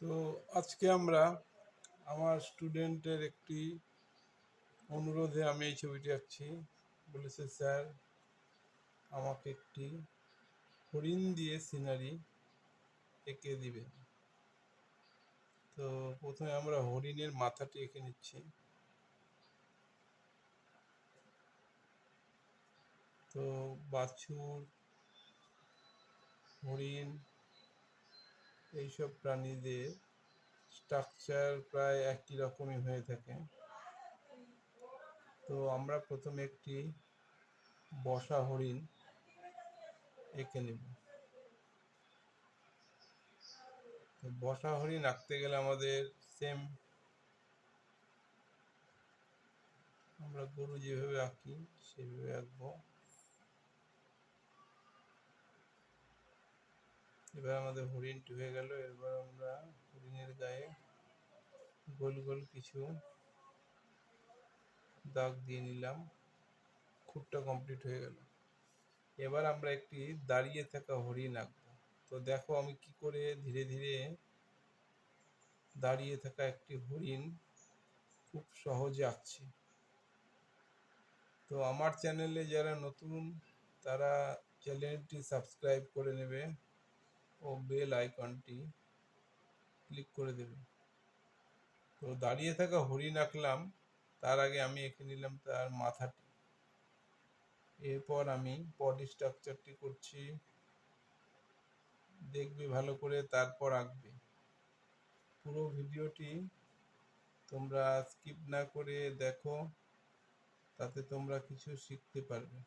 তো আজকে আমরা আমার স্টুডেন্টের একটি অনুরোধে আমি এই ছবিটি আঁকছি। বলেছে, স্যার, আমাকে একটি হরিণ দিয়ে সিনারি এঁকে দিবেন। তো প্রথমে আমরা হরিণের মাথাটি এঁকে নিচ্ছি। তো বাছুর, হরিণ এইসব প্রাণীদের স্ট্রাকচার প্রায় একই রকমই হয়ে থাকে। তো আমরা প্রথমে একটি বসা হরিণ এঁকে নেব। বসা হরিণ আঁকতে গেলে আমাদের সেম আমরা গরু যেভাবে আঁকি, সেভাবে আঁকবো। এবার আমাদের হরিণটি হয়ে গেল এবার আমরা হরিণের গায়ে গোল গোল কিছু দাগ দিয়ে নিলাম, খুঁটটা কমপ্লিট হয়ে গেল। এবার আমরা একটি দাঁড়িয়ে থাকা হরিণ আঁকবো। তো দেখো আমি কি করে ধীরে ধীরে দাঁড়িয়ে থাকা একটি হরিণ খুব সহজে আঁকছি। তো আমার চ্যানেলে যারা নতুন, তারা চ্যানেলটি সাবস্ক্রাইব করে নেবে। ও বেল আইকনটি ক্লিক করে দেবে। তো দাঁড়িয়ে থাকা হরিণ আঁকলাম, তার আগে আমি এঁকে নিলাম তার মাথাটি। এরপর আমি বডি স্ট্রাকচারটি করছি। দেখবে ভালো করে, তারপর আঁকবে। পুরো ভিডিওটি তোমরা স্কিপ না করে দেখো, তাতে তোমরা কিছু শিখতে পারবে।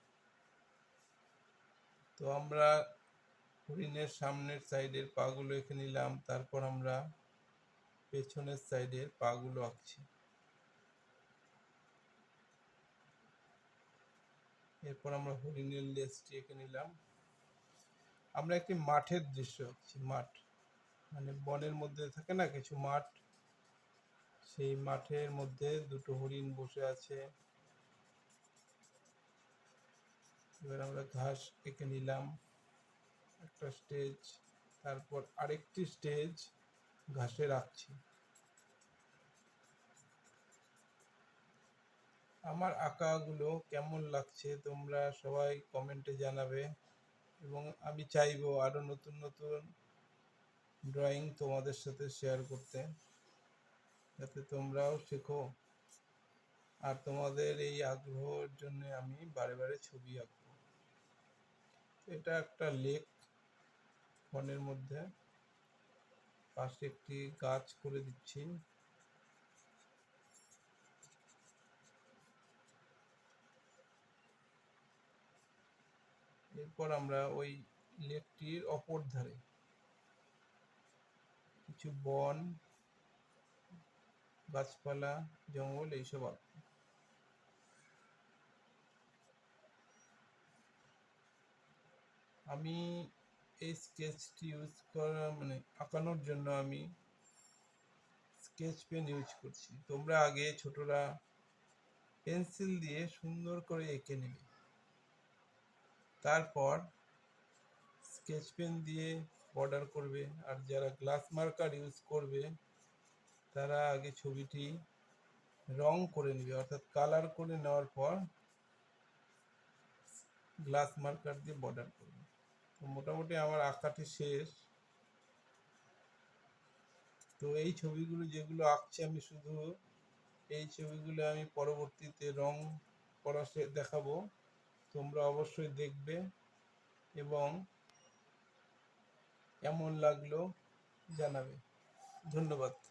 তো আমরা হরিণের সামনের সাইডের পাগুলো এঁকে নিলাম, তারপর আমরা পেছনের সাইডের পাগুলো আঁকছি। এরপর আমরা হরিণের লেজটি এঁকে নিলাম। আমরা একটি মাঠের দৃশ্য আঁকছি, মাঠ। মানে বনের মধ্যে থাকে না কিছু মাঠ? সেই মাঠের মধ্যে দুটো হরিণ বসে আছে। এবার আমরা ঘাস এঁকে নিলাম। একটা স্টেজ তারপর আরেকটি স্টেজ ঘাসে রাখছি। আমার আঁকাগুলো কেমন লাগছে তোমরা সবাই কমেন্টে জানাবে এবং আমি চাইব আরও নতুন নতুন ড্রয়িং তোমাদের সাথে শেয়ার করতে, যাতে তোমরাও শেখো। আর তোমাদের এই আগ্রহের জন্য আমি বারে বারে ছবি আঁকবো। এটা একটা লেক বনের মধ্যে পাশে একটি গাছ করে দিচ্ছি। এরপর আমরা ওই লেকটির অপর ধারে কিছু বন, গাছপালা, জঙ্গল এইসব আঁকবো আমি এই স্কেচটি ইউজ করা মানে আঁকানোর জন্য আমি স্কেচ পেন ইউজ করছি। তোমরা আগে ছোটরা পেন্সিল দিয়ে সুন্দর করে এঁকে নেবে। তারপর স্কেচ পেন দিয়ে বর্ডার করবে। আর যারা গ্লাস মার্কার ইউজ করবে, তারা আগে ছবিটি রং করে নেবে। অর্থাৎ কালার করে নেওয়ার পর গ্লাস মার্কার দিয়ে বর্ডার করবে। মোটামুটি আমার আঁকাটি শেষ। তো এই ছবিগুলো যেগুলো আঁকছি আমি শুধু, এই ছবিগুলো আমি পরবর্তীতে রং করা দেখাবো। তোমরা অবশ্যই দেখবে এবং কেমন লাগল জানাবে। ধন্যবাদ।